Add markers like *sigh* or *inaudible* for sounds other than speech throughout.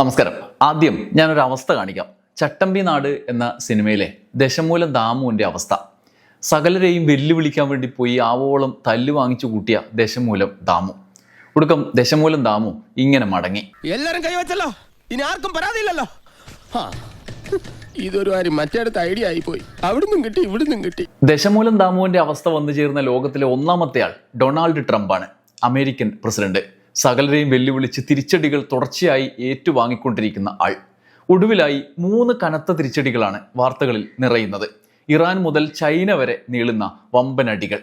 നമസ്കാരം. ആദ്യം ഞാനൊരു അവസ്ഥ കാണിക്കാം. ചട്ടമ്പി നാട് എന്ന സിനിമയിലെ ദശമൂലം ദാമുവിന്റെ അവസ്ഥ. സകലരെയും വെല്ലുവിളിക്കാൻ വേണ്ടി പോയി ആവോളം തല്ലു വാങ്ങിച്ചു കൂട്ടിയ ദശമൂലം ദാമു. ഒടുക്കം ദശമൂലം ദാമു ഇങ്ങനെ മടങ്ങി. എല്ലാരും കൈവച്ചല്ലോ ഇനി ആർക്കും പരാതിയില്ലല്ലോ. ഇതൊരു കാര്യം മറ്റേടത്ത് ഐഡിയ ആയിപ്പോയി. അവിടുന്നും കിട്ടി ഇവിടുന്നും കിട്ടി. ദശമൂലം ദാമുവിന്റെ അവസ്ഥ വന്നു ചേർന്ന ലോകത്തിലെ ഒന്നാമത്തെ ആൾ ഡൊണാൾഡ് ആണ് അമേരിക്കൻ പ്രസിഡന്റ്. സകലരെയും വെല്ലുവിളിച്ച് തിരിച്ചടികൾ തുടർച്ചയായി ഏറ്റുവാങ്ങിക്കൊണ്ടിരിക്കുന്ന ആൾ. ഒടുവിലായി മൂന്ന് കനത്ത തിരിച്ചടികളാണ് വാർത്തകളിൽ നിറയുന്നത്. ഇറാൻ മുതൽ ചൈന വരെ നീളുന്ന വമ്പനടികൾ.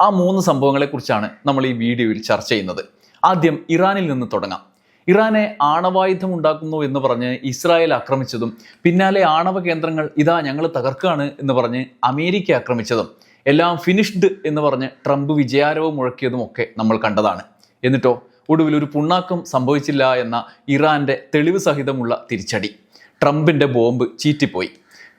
ആ മൂന്ന് സംഭവങ്ങളെക്കുറിച്ചാണ് നമ്മൾ ഈ വീഡിയോയിൽ ചർച്ച ചെയ്യുന്നത്. ആദ്യം ഇറാനിൽ നിന്ന് തുടങ്ങാം. ഇറാനെ ആണവായുധം ഉണ്ടാക്കുന്നു എന്ന് പറഞ്ഞ് ഇസ്രായേൽ ആക്രമിച്ചതും പിന്നാലെ ആണവ കേന്ദ്രങ്ങൾ ഇതാ ഞങ്ങൾ തകർക്കുകയാണ് എന്ന് പറഞ്ഞ് അമേരിക്ക ആക്രമിച്ചതും എല്ലാം ഫിനിഷ്ഡ് എന്ന് പറഞ്ഞ് ട്രംപ് വിജയാരവം മുഴക്കിയതും ഒക്കെ നമ്മൾ കണ്ടതാണ്. എന്നിട്ടോ ഒടുവിൽ ഒരു പുണ്ണാക്കം സംഭവിച്ചില്ല എന്ന ഇറാന്റെ തെളിവ് സഹിതമുള്ള തിരിച്ചടി. ട്രംപിന്റെ ബോംബ് ചീറ്റിപ്പോയി.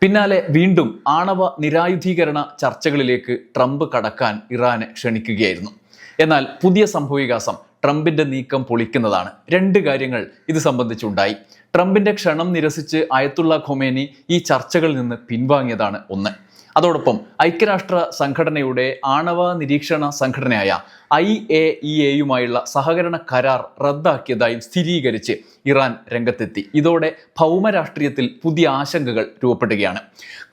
പിന്നാലെ വീണ്ടും ആണവ നിരായുധീകരണ ചർച്ചകളിലേക്ക് ട്രംപ് കടക്കാൻ ഇറാനെ ക്ഷണിക്കുകയായിരുന്നു. എന്നാൽ പുതിയ സംഭവവികാസം ട്രംപിന്റെ നീക്കം പൊളിക്കുന്നതാണ്. രണ്ട് കാര്യങ്ങൾ ഇത് സംബന്ധിച്ചുണ്ടായി. ട്രംപിന്റെ ക്ഷണം നിരസിച്ച് അയത്തുള്ള ഖൊമേനി ഈ ചർച്ചകളിൽ നിന്ന് പിൻവാങ്ങിയതാണ് ഒന്ന്. അതോടൊപ്പം ഐക്യരാഷ്ട്ര സംഘടനയുടെ ആണവ നിരീക്ഷണ സംഘടനയായ ഐ എ ഇ എയുമായുള്ള സഹകരണ കരാർ റദ്ദാക്കിയതായും സ്ഥിരീകരിച്ച് ഇറാൻ രംഗത്തെത്തി. ഇതോടെ ഭൗമരാഷ്ട്രീയത്തിൽ പുതിയ ആശങ്കകൾ രൂപപ്പെടുകയാണ്.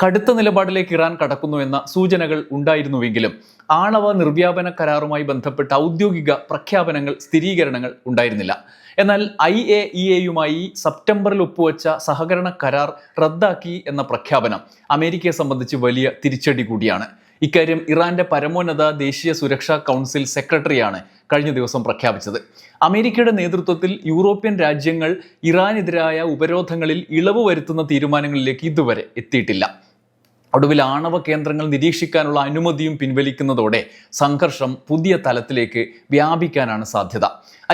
കടുത്ത നിലപാടിലേക്ക് ഇറാൻ കടക്കുന്നു എന്ന സൂചനകൾ ഉണ്ടായിരുന്നുവെങ്കിലും ആണവ നിർവ്യാപന കരാറുമായി ബന്ധപ്പെട്ട ഔദ്യോഗിക പ്രഖ്യാപനങ്ങൾ സ്ഥിരീകരണങ്ങൾ ഉണ്ടായിരുന്നില്ല. എന്നാൽ ഐ എ ഇ എയുമായി സെപ്റ്റംബറിൽ ഒപ്പുവെച്ച സഹകരണ കരാർ റദ്ദാക്കി എന്ന പ്രഖ്യാപനം അമേരിക്കയെ സംബന്ധിച്ച് വലിയ തിരിച്ചടി കൂടിയാണ്. ഇക്കാര്യം ഇറാന്റെ പരമോന്നത ദേശീയ സുരക്ഷാ കൗൺസിൽ സെക്രട്ടറിയാണ് കഴിഞ്ഞ ദിവസം പ്രഖ്യാപിച്ചത്. അമേരിക്കയുടെ നേതൃത്വത്തിൽ യൂറോപ്യൻ രാജ്യങ്ങൾ ഇറാനെതിരായ ഉപരോധങ്ങളിൽ ഇളവ് വരുത്തുന്ന തീരുമാനങ്ങളിലേക്ക് ഇതുവരെ എത്തിയിട്ടില്ല. ഒടുവിൽ ആണവ കേന്ദ്രങ്ങൾ നിരീക്ഷിക്കാനുള്ള അനുമതിയും പിൻവലിക്കുന്നതോടെ സംഘർഷം പുതിയ തലത്തിലേക്ക് വ്യാപിക്കാനാണ് സാധ്യത.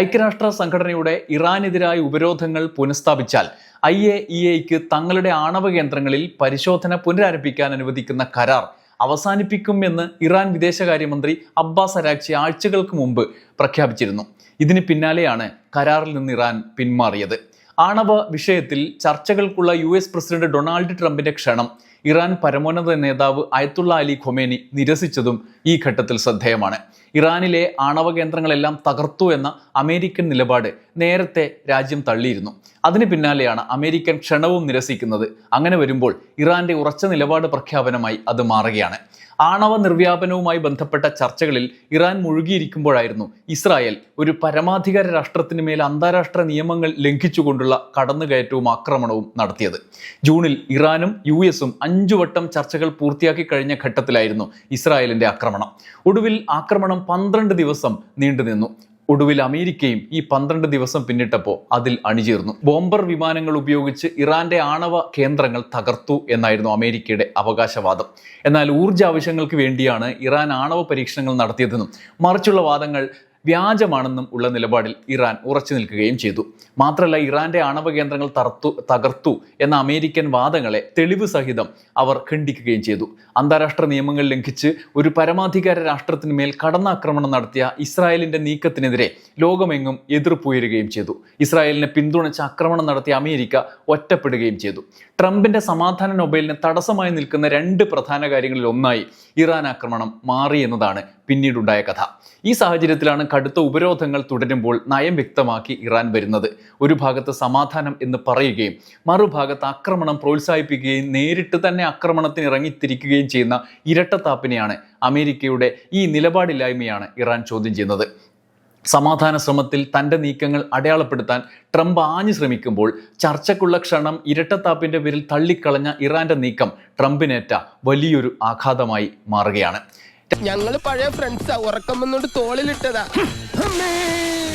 ഐക്യരാഷ്ട്ര സംഘടനയുടെ ഇറാനെതിരായ ഉപരോധങ്ങൾ പുനഃസ്ഥാപിച്ചാൽ ഐ എ ഇ എക്ക് തങ്ങളുടെ ആണവ കേന്ദ്രങ്ങളിൽ പരിശോധന പുനരാരംഭിക്കാൻ അനുവദിക്കുന്ന കരാർ അവസാനിപ്പിക്കുമെന്ന് ഇറാൻ വിദേശകാര്യമന്ത്രി അബ്ബാസ് അരാക്ചി ആഴ്ചകൾക്ക് മുമ്പ് പ്രഖ്യാപിച്ചിരുന്നു. ഇതിന് പിന്നാലെയാണ് കരാറിൽ നിന്ന് ഇറാൻ പിന്മാറിയത്. ആണവ വിഷയത്തിൽ ചർച്ചകൾക്കുള്ള യു പ്രസിഡന്റ് ഡൊണാൾഡ് ട്രംപിന്റെ ക്ഷണം ഇറാൻ പരമോന്നത നേതാവ് അയത്തുള്ള അലി ഖൊമേനി നിരസിച്ചതും ഈ ഘട്ടത്തിൽ ശ്രദ്ധേയമാണ്. ഇറാനിലെ ആണവ കേന്ദ്രങ്ങളെല്ലാം തകർത്തു എന്ന അമേരിക്കൻ നിലപാട് നേരത്തെ രാജ്യം തള്ളിയിരുന്നു. അതിന് പിന്നാലെയാണ് അമേരിക്കൻ ക്ഷണവും നിരസിക്കുന്നത്. അങ്ങനെ വരുമ്പോൾ ഇറാന്റെ ഉറച്ച നിലപാട് പ്രഖ്യാപനമായി അത് മാറുകയാണ്. ആണവ നിർവ്യാപനവുമായി ബന്ധപ്പെട്ട ചർച്ചകളിൽ ഇറാൻ മുഴുകിയിരിക്കുമ്പോഴായിരുന്നു ഇസ്രായേൽ ഒരു പരമാധികാര രാഷ്ട്രത്തിന് മേൽ അന്താരാഷ്ട്ര നിയമങ്ങൾ ലംഘിച്ചുകൊണ്ടുള്ള കടന്നുകയറ്റവും ആക്രമണവും നടത്തിയത്. ജൂണിൽ ഇറാനും യു എസും അഞ്ചു വട്ടം ചർച്ചകൾ പൂർത്തിയാക്കി കഴിഞ്ഞ ഘട്ടത്തിലായിരുന്നു ഇസ്രായേലിന്റെ ആക്രമണം. ഒടുവിൽ ആക്രമണം പന്ത്രണ്ട് ദിവസം നീണ്ടുനിന്നു. ഒടുവിൽ അമേരിക്കയും ഈ പന്ത്രണ്ട് ദിവസം പിന്നിട്ടപ്പോൾ അതിൽ അണിചേർന്നു. ബോംബർ വിമാനങ്ങൾ ഉപയോഗിച്ച് ഇറാന്റെ ആണവ കേന്ദ്രങ്ങൾ തകർത്തു എന്നായിരുന്നു അമേരിക്കയുടെ അവകാശവാദം. എന്നാൽ ഊർജ ആവശ്യങ്ങൾക്ക് വേണ്ടിയാണ് ഇറാൻ ആണവ പരീക്ഷണങ്ങൾ നടത്തിയതെന്നും മറിച്ചുള്ള വാദങ്ങൾ വ്യാജമാണെന്നും ഉള്ള നിലപാടിൽ ഇറാൻ ഉറച്ചു നിൽക്കുകയും ചെയ്തു. മാത്രമല്ല ഇറാന്റെ ആണവ കേന്ദ്രങ്ങൾ തറത്തു തകർത്തു എന്ന അമേരിക്കൻ വാദങ്ങളെ തെളിവ് സഹിതം അവർ ഖണ്ഡിക്കുകയും ചെയ്തു. അന്താരാഷ്ട്ര നിയമങ്ങൾ ലംഘിച്ച് ഒരു പരമാധികാര രാഷ്ട്രത്തിന് മേൽ കടന്നാക്രമണം നടത്തിയ ഇസ്രായേലിന്റെ നീക്കത്തിനെതിരെ ലോകമെങ്ങും എതിർപ്പുയരുകയും ചെയ്തു. ഇസ്രായേലിനെ പിന്തുണച്ച് ആക്രമണം നടത്തിയ അമേരിക്ക ഒറ്റപ്പെടുകയും ചെയ്തു. ട്രംപിന്റെ സമാധാന നൊബൈലിന് തടസ്സമായി നിൽക്കുന്ന രണ്ട് പ്രധാന കാര്യങ്ങളിൽ ഒന്നായി ഇറാൻ ആക്രമണം മാറി എന്നതാണ് പിന്നീടുണ്ടായ കഥ. ഈ സാഹചര്യത്തിലാണ് കടുത്ത ഉപരോധങ്ങൾ തുടരുമ്പോൾ നയം വ്യക്തമാക്കി ഇറാൻ വരുന്നത്. ഒരു ഭാഗത്ത് സമാധാനം എന്ന് പറയുകയും മറുഭാഗത്ത് ആക്രമണം പ്രോത്സാഹിപ്പിക്കുകയും നേരിട്ട് തന്നെ ആക്രമണത്തിന് ഇറങ്ങിത്തിരിക്കുകയും ചെയ്യുന്ന ഇരട്ടത്താപ്പിനെയാണ് അമേരിക്കയുടെ ഈ നിലപാടില്ലായ്മയാണ് ഇറാൻ ചോദ്യം ചെയ്യുന്നത്. സമാധാന ശ്രമത്തിൽ തന്റെ നീക്കങ്ങൾ അടയാളപ്പെടുത്താൻ ട്രംപ് ആഞ്ഞു ശ്രമിക്കുമ്പോൾ ചർച്ചയ്ക്കുള്ള ക്ഷണം ഇരട്ടത്താപ്പിന്റെ പേരിൽ തള്ളിക്കളഞ്ഞ ഇറാന്റെ നീക്കം ട്രംപിനേറ്റ വലിയൊരു ആഘാതമായി മാറുകയാണ്. ഞങ്ങൾ പഴയ ഫ്രണ്ട്സാ ഉറക്കം വന്നോണ്ട് തോളിലിട്ടതാ.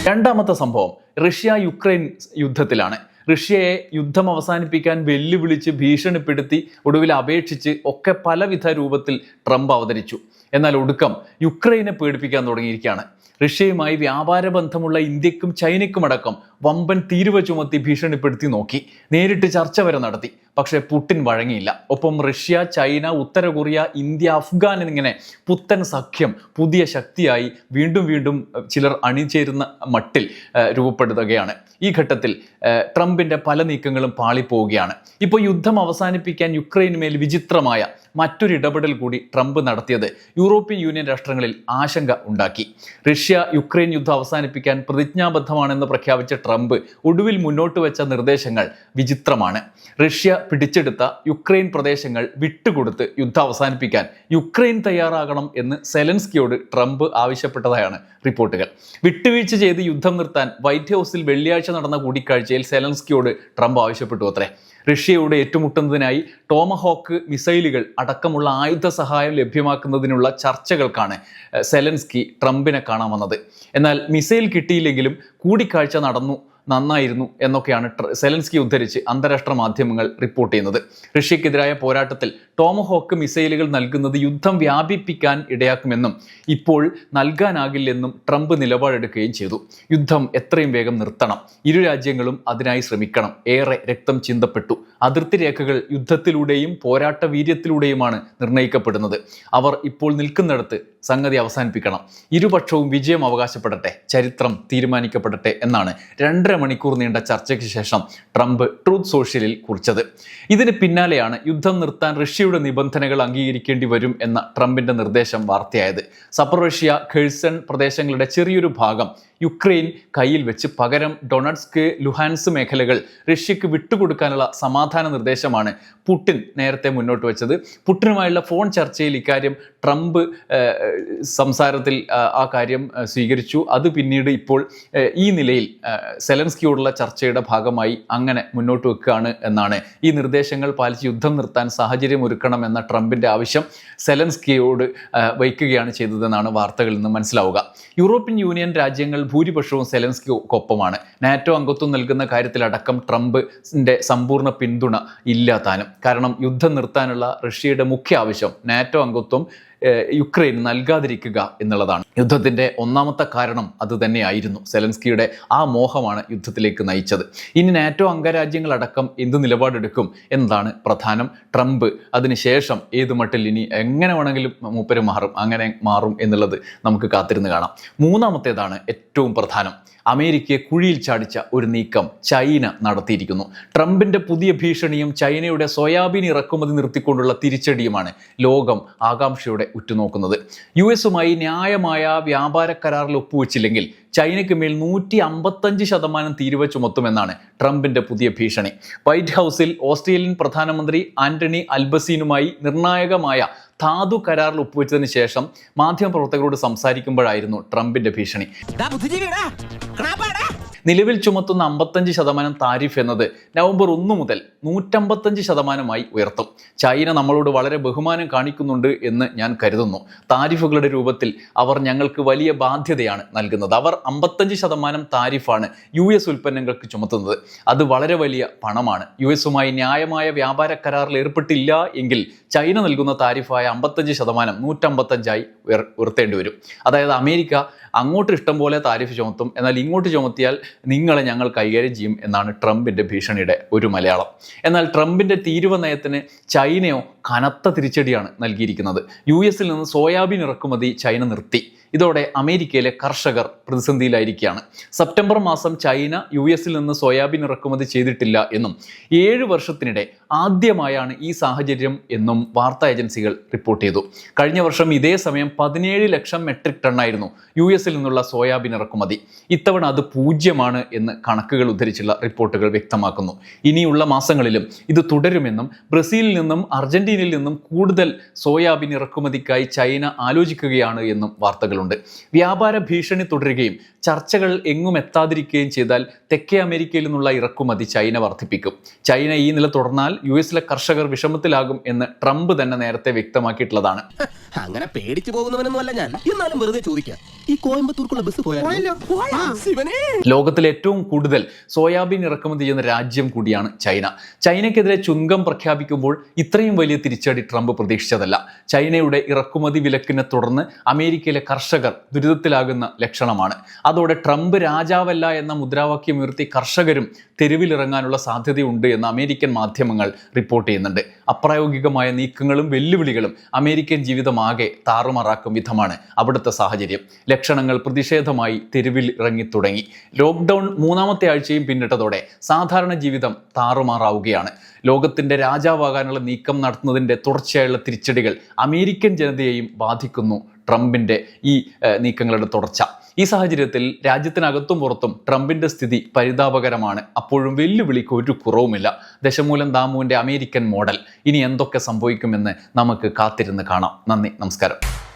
രണ്ടാമത്തെ സംഭവം റഷ്യ യുക്രൈൻ യുദ്ധത്തിലാണ്. റഷ്യയെ യുദ്ധം അവസാനിപ്പിക്കാൻ വെല്ലുവിളിച്ച് ഭീഷണിപ്പെടുത്തി ഒടുവിൽ അപേക്ഷിച്ച് ഒക്കെ പലവിധ രൂപത്തിൽ ട്രംപ് അവതരിച്ചു. എന്നാൽ ഒടുക്കം യുക്രൈനെ പേടിപ്പിക്കാൻ തുടങ്ങിയിരിക്കുകയാണ്. റഷ്യയുമായി വ്യാപാര ബന്ധമുള്ള ഇന്ത്യക്കും ചൈനയ്ക്കും അടക്കം വമ്പൻ തീരുവ ചുമത്തി ഭീഷണിപ്പെടുത്തി നോക്കി. നേരിട്ട് ചർച്ച വരെ നടത്തി. പക്ഷേ പുടിൻ വഴങ്ങിയില്ല. ഒപ്പം റഷ്യ ചൈന ഉത്തര കൊറിയ ഇന്ത്യ അഫ്ഗാൻ എന്നിങ്ങനെ പുത്തൻ സഖ്യം പുതിയ ശക്തിയായി വീണ്ടും വീണ്ടും ചിലർ അണിചേരുന്ന മട്ടിൽ രൂപപ്പെടുത്തുകയാണ്. ഈ ഘട്ടത്തിൽ ട്രംപിന്റെ പല നീക്കങ്ങളും പാളിപ്പോവുകയാണ്. ഇപ്പോൾ യുദ്ധം അവസാനിപ്പിക്കാൻ യുക്രൈന് മേൽ വിചിത്രമായ മറ്റൊരു ഇടപെടൽ കൂടി ട്രംപ് നടത്തിയത് യൂറോപ്യൻ യൂണിയൻ രാഷ്ട്രങ്ങളിൽ ആശങ്ക ഉണ്ടാക്കി. റഷ്യ യുക്രൈൻ യുദ്ധം അവസാനിപ്പിക്കാൻ പ്രതിജ്ഞാബദ്ധമാണെന്ന് പ്രഖ്യാപിച്ച ട്രംപ് ഒടുവിൽ മുന്നോട്ട് വെച്ച നിർദ്ദേശങ്ങൾ വിചിത്രമാണ്. റഷ്യ പിടിച്ചെടുത്ത യുക്രൈൻ പ്രദേശങ്ങൾ വിട്ടുകൊടുത്ത് യുദ്ധം അവസാനിപ്പിക്കാൻ യുക്രൈൻ തയ്യാറാകണം എന്ന് സെലൻസ്കിയോട് ട്രംപ് ആവശ്യപ്പെട്ടതായാണ് റിപ്പോർട്ടുകൾ. വിട്ടുവീഴ്ച ചെയ്ത് യുദ്ധം നിർത്താൻ വൈറ്റ് ഹൗസിൽ വെള്ളിയാഴ്ച നടന്ന കൂടിക്കാഴ്ചയിൽ സെലൻസ്കിയോട് ട്രംപ് ആവശ്യപ്പെട്ടു അത്രേ. റഷ്യയോട് ഏറ്റുമുട്ടുന്നതിനായി ടോമഹോക്ക് മിസൈലുകൾ അടക്കമുള്ള ആയുധ സഹായം ലഭ്യമാക്കുന്നതിനുള്ള ചർച്ചകൾക്കാണ് സെലൻസ്കി ട്രംപിനെ കാണാൻ വന്നത്. എന്നാൽ മിസൈൽ കിട്ടിയില്ലെങ്കിലും കൂടിക്കാഴ്ച നടന്നു നന്നായിരുന്നു എന്നൊക്കെയാണ് സെലൻസ്കി ഉദ്ധരിച്ച് അന്താരാഷ്ട്ര മാധ്യമങ്ങൾ റിപ്പോർട്ട് ചെയ്യുന്നത്. റഷ്യക്കെതിരായ പോരാട്ടത്തിൽ ടോമഹോക്ക് മിസൈലുകൾ നൽകുന്നത് യുദ്ധം വ്യാപിപ്പിക്കാൻ ഇടയാക്കുമെന്നും ഇപ്പോൾ നൽകാനാകില്ലെന്നും ട്രംപ് നിലപാടെടുക്കുകയും ചെയ്തു. യുദ്ധം എത്രയും വേഗം നിർത്തണം. ഇരു രാജ്യങ്ങളും അതിനായി ശ്രമിക്കണം. ഏറെ രക്തം ചിന്തപ്പെട്ടു. അതിർത്തി രേഖകൾ യുദ്ധത്തിലൂടെയും പോരാട്ട വീര്യത്തിലൂടെയുമാണ് നിർണയിക്കപ്പെടുന്നത് അവർ ഇപ്പോൾ നിൽക്കുന്നിടത്ത് സംഗതി അവസാനിപ്പിക്കണം. ഇരുപക്ഷവും വിജയം അവകാശപ്പെടട്ടെ ചരിത്രം തീരുമാനിക്കപ്പെടട്ടെ എന്നാണ് രണ്ടര മണിക്കൂർ നീണ്ട ചർച്ചയ്ക്ക് ശേഷം ട്രംപ് ട്രൂത്ത് സോഷ്യലിൽ കുറിച്ചത്. ഇതിന് പിന്നാലെയാണ് യുദ്ധം നിർത്താൻ റഷ്യയുടെ നിബന്ധനകൾ അംഗീകരിക്കേണ്ടി വരും എന്ന ട്രംപിന്റെ നിർദ്ദേശം വാർത്തയായത്. സപ്പർ റഷ്യ ഖേഴ്സൺ പ്രദേശങ്ങളുടെ ചെറിയൊരു ഭാഗം യുക്രൈൻ കയ്യിൽ വെച്ച് പകരം ഡൊണറ്റ്സ്ക് ലുഹാൻസ് മേഖലകൾ റഷ്യക്ക് വിട്ടുകൊടുക്കാനുള്ള സമാധാന നിർദ്ദേശമാണ് പുട്ടിൻ നേരത്തെ മുന്നോട്ട് വെച്ചത്. പുടിനുമായുള്ള ഫോൺ ചർച്ചയിൽ ഇക്കാര്യം ട്രംപ് സംസാരത്തിൽ ആ, കാര്യം സ്വീകരിച്ചു. അത് പിന്നീട് ഇപ്പോൾ ഈ നിലയിൽ സെലൻസ്കിയോടുള്ള ചർച്ചയുടെ ഭാഗമായി അങ്ങനെ മുന്നോട്ട് വെക്കുകയാണ് എന്നാണ്. ഈ നിർദ്ദേശങ്ങൾ പാലിച്ച് യുദ്ധം നിർത്താൻ സാഹചര്യം ഒരുക്കണം എന്ന ട്രംപിന്റെ ആവശ്യം സെലൻസ്കിയോട് വഹിക്കുകയാണ് ചെയ്തതെന്നാണ് വാർത്തകളിൽ നിന്ന് മനസ്സിലാവുക. യൂറോപ്യൻ യൂണിയൻ രാജ്യങ്ങൾ ഭൂരിപക്ഷവും സെലൻസ്കിക്കൊപ്പമാണ്. നാറ്റോ അംഗത്വം നൽകുന്ന കാര്യത്തിലടക്കം ട്രംപിന്റെ സമ്പൂർണ പിന്തുണ ഇല്ലാത്താനും കാരണം യുദ്ധം നിർത്താനുള്ള റഷ്യയുടെ മുഖ്യ ആവശ്യം നാറ്റോ അംഗത്വം യുക്രൈൻ നൽകാതിരിക്കുക എന്നുള്ളതാണ്. യുദ്ധത്തിന്റെ ഒന്നാമത്തെ കാരണം അത് തന്നെയായിരുന്നു. സെലൻസ്കിയുടെ ആ മോഹമാണ് യുദ്ധത്തിലേക്ക് നയിച്ചത്. ഇനി നാറ്റോ അംഗരാജ്യങ്ങളടക്കം എന്ത് നിലപാടെടുക്കും എന്നതാണ് പ്രധാനം. ട്രംപ് അതിനുശേഷം ഏത് മട്ടിൽ ഇനി എങ്ങനെ വേണമെങ്കിലും മൂപ്പര് മാറും അങ്ങനെ മാറും എന്നുള്ളത് നമുക്ക് കാത്തിരുന്ന് കാണാം. മൂന്നാമത്തേതാണ് ഏറ്റവും പ്രധാനം. അമേരിക്കയെ കുഴിയിൽ ചാടിച്ച ഒരു നീക്കം ചൈന നടത്തിയിരിക്കുന്നു. ട്രംപിന്റെ പുതിയ ഭീഷണിയും ചൈനയുടെ സോയാബീൻ ഇറക്കുമതി നിർത്തിക്കൊണ്ടുള്ള തിരിച്ചടിയുമാണ് ലോകം ആകാംക്ഷയോടെ ഉറ്റുനോക്കുന്നത്. യു എസുമായി ന്യായമായ വ്യാപാര കരാറിൽ ഒപ്പുവെച്ചില്ലെങ്കിൽ ചൈനയ്ക്ക് മേൽ നൂറ്റി അമ്പത്തഞ്ച് ശതമാനം തീരുവ ചുമത്തുമെന്നാണ് ട്രംപിന്റെ പുതിയ ഭീഷണി. വൈറ്റ് ഹൗസിൽ ഓസ്ട്രേലിയൻ പ്രധാനമന്ത്രി ആന്റണി അൽബസീനുമായി നിർണായകമായ ധാതു കരാറിൽ ഒപ്പുവെച്ചതിന് ശേഷം മാധ്യമപ്രവർത്തകരോട് സംസാരിക്കുമ്പോഴായിരുന്നു ട്രംപിന്റെ ഭീഷണി. നിലവിൽ ചുമത്തുന്ന അമ്പത്തഞ്ച് ശതമാനം താരിഫ് എന്നത് നവംബർ ഒന്ന് മുതൽ നൂറ്റമ്പത്തഞ്ച് ശതമാനമായി ഉയർത്തും. ചൈന നമ്മളോട് വളരെ ബഹുമാനം കാണിക്കുന്നുണ്ട് എന്ന് ഞാൻ കരുതുന്നു. താരിഫുകളുടെ രൂപത്തിൽ അവർ ഞങ്ങൾക്ക് വലിയ ബാധ്യതയാണ് നൽകുന്നത്. അവർ അമ്പത്തഞ്ച് ശതമാനം താരിഫാണ് യു എസ് ഉൽപ്പന്നങ്ങൾക്ക് ചുമത്തുന്നത്. അത് വളരെ വലിയ പണമാണ്. യു എസുമായി ന്യായമായ വ്യാപാര കരാറിൽ ഏർപ്പെട്ടില്ല എങ്കിൽ ചൈന നൽകുന്ന താരിഫായ അമ്പത്തഞ്ച് ശതമാനം നൂറ്റമ്പത്തഞ്ചായി ഉയർ ഉയർത്തേണ്ടി വരും. അതായത് അമേരിക്ക അങ്ങോട്ട് ഇഷ്ടം പോലെ താരിഫ് ചുമത്തും. എന്നാൽ ഇങ്ങോട്ട് ചുമത്തിയാൽ നിങ്ങളെ ഞങ്ങൾ കൈകാര്യം ചെയ്യും എന്നാണ് ട്രംപിന്റെ ഭീഷണിയുടെ ഒരു മലയാളം. എന്നാൽ ട്രംപിന്റെ തീരുവ നയത്തിന് ചൈനയോ കനത്ത തിരിച്ചടിയാണ് നൽകിയിരിക്കുന്നത്. യു എസിൽ നിന്ന് സോയാബീൻ ഇറക്കുമതി ചൈന നിർത്തി. ഇതോടെ അമേരിക്കയിലെ കർഷകർ പ്രതിസന്ധിയിലായിരിക്കുകയാണ്. സെപ്റ്റംബർ മാസം ചൈന യു എസിൽ നിന്ന് സോയാബീൻ ഇറക്കുമതി ചെയ്തിട്ടില്ല എന്നും ഏഴ് വർഷത്തിനിടെ ആദ്യമായാണ് ഈ സാഹചര്യം എന്നും വാർത്താ ഏജൻസികൾ റിപ്പോർട്ട് ചെയ്തു. കഴിഞ്ഞ വർഷം ഇതേ സമയം പതിനേഴ് ലക്ഷം മെട്രിക് ടണ്ണായിരുന്നു യു എസിൽ നിന്നുള്ള സോയാബീൻ ഇറക്കുമതി. ഇത്തവണ അത് പൂജ്യമാണ് എന്ന് കണക്കുകൾ ഉദ്ധരിച്ചുള്ള റിപ്പോർട്ടുകൾ വ്യക്തമാക്കുന്നു. ഇനിയുള്ള മാസങ്ങളിലും ഇത് തുടരുമെന്നും ബ്രസീലിൽ നിന്നും അർജന്റീനയിൽ നിന്നും കൂടുതൽ സോയാബീൻ ഇറക്കുമതിക്കായി ചൈന ആലോചിക്കുകയാണ് എന്നും വാർത്തകളുണ്ട് വ്യാപാര ഭീഷണി തുടരുകയും ചർച്ചകൾ എങ്ങും എത്താതിരിക്കുകയും ചെയ്താൽ തെക്കേ അമേരിക്കയിൽ നിന്നുള്ള ഇറക്കുമതി ചൈന വർദ്ധിപ്പിക്കും. ചൈന ഈ നില തുടർന്നാൽ യു എസിലെ കർഷകർ വിഷമത്തിലാകും എന്ന് ട്രംപ് തന്നെ നേരത്തെ വ്യക്തമാക്കിയിട്ടുള്ളതാണ്. *laughs* അങ്ങനെ പേടിച്ചു പോകുന്നവനൊന്നും അല്ല ഞാൻ. എന്നാലും വെറുതെ ചോദിക്കാം. ഈ കോയമ്പത്തൂർക്കുള്ള ബസ് ലോകത്തിലെ ഏറ്റവും കൂടുതൽ സോയാബീൻ ഇറക്കുമതി ചെയ്യുന്ന രാജ്യം കൂടിയാണ് ചൈന. ചൈനയ്ക്കെതിരെ ചുങ്കം പ്രഖ്യാപിക്കുമ്പോൾ ഇത്രയും വലിയ തിരിച്ചടി ട്രംപ് പ്രതീക്ഷിച്ചതല്ല. ചൈനയുടെ ഇറക്കുമതി വിലക്കിനെ തുടർന്ന് അമേരിക്കയിലെ കർഷകർ ദുരിതത്തിലാകുന്ന ലക്ഷണമാണ്. അതോടെ ട്രംപ് രാജാവല്ല എന്ന മുദ്രാവാക്യം ഉയർത്തി കർഷകരും തെരുവിലിറങ്ങാനുള്ള സാധ്യതയുണ്ട് എന്ന് അമേരിക്കൻ മാധ്യമങ്ങൾ റിപ്പോർട്ട് ചെയ്യുന്നുണ്ട്. അപ്രായോഗികമായ നീക്കങ്ങളും വെല്ലുവിളികളും അമേരിക്കൻ ജീവിതമാകെ താറുമാറാക്കും വിധമാണ് അവിടുത്തെ സാഹചര്യം. ലക്ഷണങ്ങൾ പ്രതിഷേധമായി തെരുവിൽ ഇറങ്ങി തുടങ്ങി ലോക്ക്ഡൗൺ മൂന്നാമത്തെ ആഴ്ചയും പിന്നിട്ടതോടെ സാധാരണ ജീവിതം താറുമാറാവുകയാണ്. ലോകത്തിന്റെ രാജാവാകാനുള്ള നീക്കം നടത്തുന്നതിന്റെ തുടർച്ചയായുള്ള തിരിച്ചടികൾ അമേരിക്കൻ ജനതയെയും ബാധിക്കുന്നു ട്രംപിന്റെ ഈ നീക്കങ്ങളുടെ തുടർച്ച. ഈ സാഹചര്യത്തിൽ രാജ്യത്തിനകത്തും പുറത്തും ട്രംപിന്റെ സ്ഥിതി പരിതാപകരമാണ്. അപ്പോഴും വെല്ലുവിളിക്ക് ഒരു കുറവുമില്ല. ദശമൂലം ദാമുവിന്റെ അമേരിക്കൻ മോഡൽ. ഇനി എന്തൊക്കെ സംഭവിക്കുമെന്ന് നമുക്ക് കാത്തിരുന്ന് കാണാം. നന്ദി നമസ്കാരം.